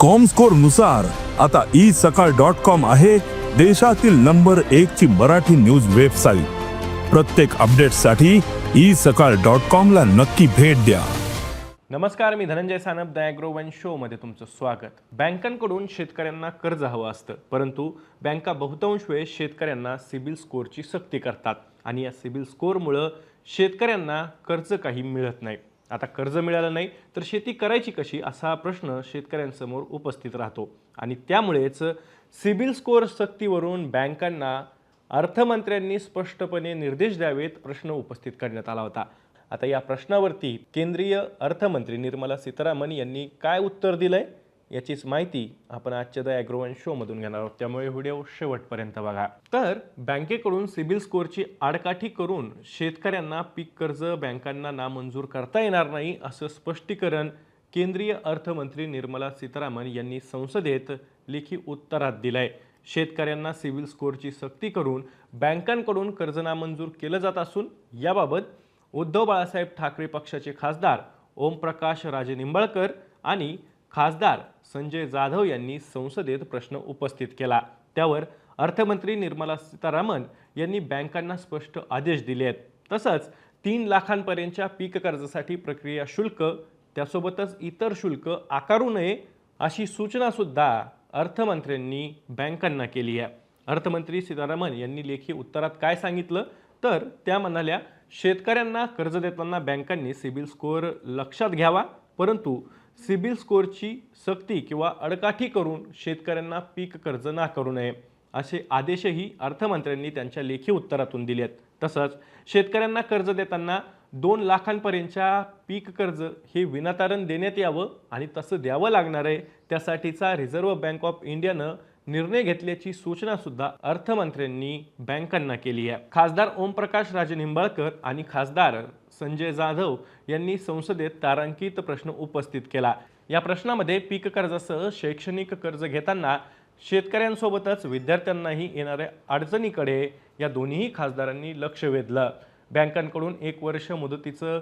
कॉमस्कोरनुसार आता ई सकाळ dot com आहे देशातील नंबर एक ची मराठी न्यूज वेबसाईट प्रत्येक अपडेटसाठी ई सकाळ डॉट कॉम ला नक्की भेट द्या. नमस्कार मी Dhananjay Sanap the agro one शोमध्ये तुमचं स्वागत. बँकांकडून शेतकऱ्यांना कर्ज हवं असतं परंतु बँका बहुतांश वेळेस शेतकऱ्यांना सिबिल स्कोअरची सक्ती करतात. आणि या सिबिल स्कोअरमुळं शेतकऱ्यांना कर्ज काही मिळत नाही. आता कर्ज मिळालं नाही तर शेती करायची कशी असा प्रश्न शेतकऱ्यांसमोर उपस्थित राहतो. आणि त्यामुळेच सिबिल स्कोअर सक्तीवरून बँकांना अर्थमंत्र्यांनी स्पष्टपणे निर्देश द्यावेत प्रश्न उपस्थित करण्यात आला होता. आता या प्रश्नावरती केंद्रीय अर्थमंत्री निर्मला सीतारामन यांनी काय उत्तर दिलंय? याचीच माहिती आपण आजच्या द ॲग्रोवन शोमधून घेणार आहोत. त्यामुळे व्हिडिओ शेवटपर्यंत बघा. तर बँकेकडून सिबिल स्कोअरची आडकाठी करून शेतकऱ्यांना पीक कर्ज बँकांना नामंजूर करता येणार नाही असं स्पष्टीकरण केंद्रीय अर्थमंत्री निर्मला सीतारामन यांनी संसदेत लेखी उत्तरात दिलंय. शेतकऱ्यांना सिबिल स्कोअरची सक्ती करून बँकांकडून कर्ज नामंजूर केलं जात असून याबाबत उद्धव बाळासाहेब ठाकरे पक्षाचे खासदार ओमप्रकाश राजे निंबाळकर आणि खासदार संजय जाधव यांनी संसदेत प्रश्न उपस्थित केला. त्यावर अर्थमंत्री निर्मला सीतारामन यांनी बँकांना स्पष्ट आदेश दिले आहेत. तसंच तीन लाखांपर्यंतच्या पीक कर्जासाठी प्रक्रिया शुल्क त्यासोबतच इतर शुल्क आकारू नये अशी सूचनासुद्धा अर्थमंत्र्यांनी बँकांना केली आहे. अर्थमंत्री सीतारामन यांनी लेखी उत्तरात काय सांगितलं? तर त्या म्हणाल्या शेतकऱ्यांना कर्ज देताना बँकांनी सिबिल स्कोअर लक्षात घ्यावा परंतु सिबिल स्कोअरची सक्ती किंवा अडकाठी करून शेतकऱ्यांना पीक कर्ज ना करू नये असे आदेशही अर्थमंत्र्यांनी त्यांच्या लेखी उत्तरातून दिले आहेत. तसंच शेतकऱ्यांना कर्ज देताना दोन लाखांपर्यंतच्या पीक कर्ज हे विनातारण देण्यात यावं आणि तसं द्यावं लागणार आहे त्यासाठीचा रिझर्व्ह बँक ऑफ इंडियानं निर्णय घेतल्याची सूचना सुद्धा अर्थमंत्र्यांनी बँकांना केली आहे. खासदार ओमप्रकाश राजे निंबाळकर आणि खासदार संजय जाधव यांनी संसदेत तारांकित प्रश्न उपस्थित केला. या प्रश्नामध्ये पीक कर्जासह शैक्षणिक कर्ज घेताना शेतकऱ्यांसोबतच विद्यार्थ्यांनाही येणाऱ्या अडचणीकडे या दोन्ही खासदारांनी लक्ष वेधलं. बँकांकडून एक वर्ष मुदतीचं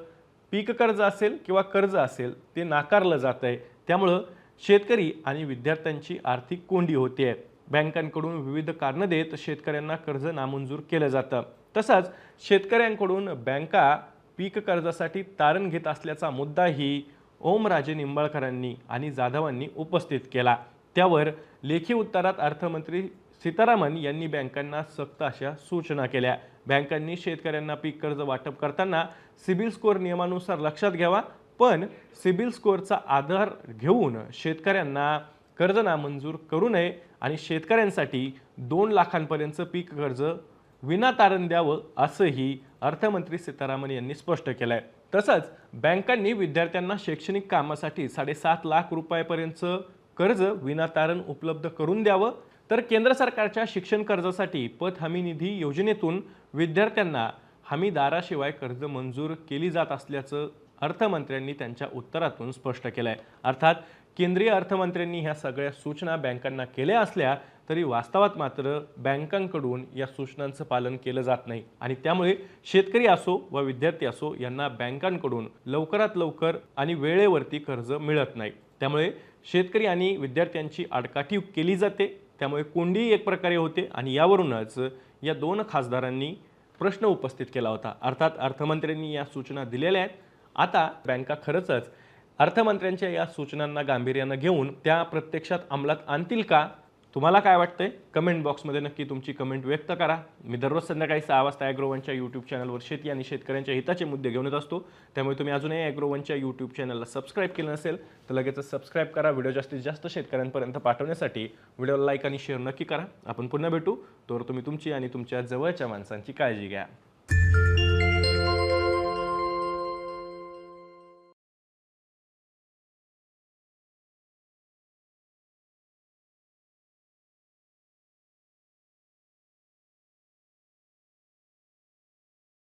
पीक कर्ज असेल किंवा कर्ज असेल ते नाकारलं जात आहे त्यामुळं शेतकरी आणि विद्यार्थ्यांची आर्थिक कोंडी होते बँकांकडून विविध कारणं देत शेतकऱ्यांना कर्ज नामंजूर केलं जातं. तसंच शेतकऱ्यांकडून बँका पीक कर्जासाठी तारण घेत असल्याचा मुद्दाही ओमराजे निंबाळकरांनी आणि जाधवांनी उपस्थित केला. त्यावर लेखी उत्तरात अर्थमंत्री सीतारामन यांनी बँकांना सक्त अशा सूचना केल्या. बँकांनी शेतकऱ्यांना पीक कर्ज वाटप करताना सिबिल स्कोअर नियमानुसार लक्षात घ्यावा पण सिबिल स्कोअरचा आधार घेऊन शेतकऱ्यांना कर्ज नामंजूर करू नये आणि शेतकऱ्यांसाठी दोन लाखांपर्यंत पीक कर्ज विनातारण द्यावं असंही अर्थमंत्री सीतारामन यांनी स्पष्ट केलं आहे तसंच बँकांनी विद्यार्थ्यांना शैक्षणिक कामासाठी साडेसात लाख रुपयापर्यंतचं कर्ज विनातारण उपलब्ध करून द्यावं. तर केंद्र सरकारच्या शिक्षण कर्जासाठी पत हमी निधी योजनेतून विद्यार्थ्यांना हमीदाराशिवाय कर्ज मंजूर केली जात असल्याचं अर्थमंत्र्यांनी त्यांच्या उत्तरातून स्पष्ट केलं आहे अर्थात केंद्रीय अर्थमंत्र्यांनी ह्या सगळ्या सूचना बँकांना केल्या असल्या तरी वास्तवात मात्र बँकांकडून या सूचनांचं पालन केलं जात नाही. आणि त्यामुळे शेतकरी असो व विद्यार्थी असो यांना बँकांकडून लवकरात लवकर आणि वेळेवरती कर्ज मिळत नाही. त्यामुळे शेतकरी आणि विद्यार्थ्यांची आडकाठी केली जाते. त्यामुळे कोंडी एक प्रकारे होते आणि यावरूनच या दोन खासदारांनी प्रश्न उपस्थित केला होता. अर्थात अर्थमंत्र्यांनी या सूचना दिलेल्या आहेत. आता बँका खरंच अर्थमंत्र्यांच्या या सूचनांना गांभीर्यानं घेऊन त्या प्रत्यक्षात अंमलात आणतील का? तुम्हाला काय वाटतंय? कमेंट बॉक्समध्ये नक्की तुमची कमेंट व्यक्त करा. मी दररोज संध्याकाळी सहा वाजता ॲग्रोवनच्या यूट्यूब चॅनलवर शेती आणि शेतकऱ्यांच्या हिताचे मुद्दे घेऊन येत असतो. त्यामुळे तुम्ही अजूनही ॲग्रोवनच्या यूट्यूब चॅनलला सबस्क्राईब केलं नसेल तर लगेच सबस्क्राईब करा. व्हिडिओ जास्तीत जास्त शेतकऱ्यांपर्यंत पाठवण्यासाठी व्हिडिओला लाईक आणि शेअर नक्की करा. आपण पुन्हा भेटू. तर तुम्ही तुमची आणि तुमच्या जवळच्या माणसांची काळजी घ्या.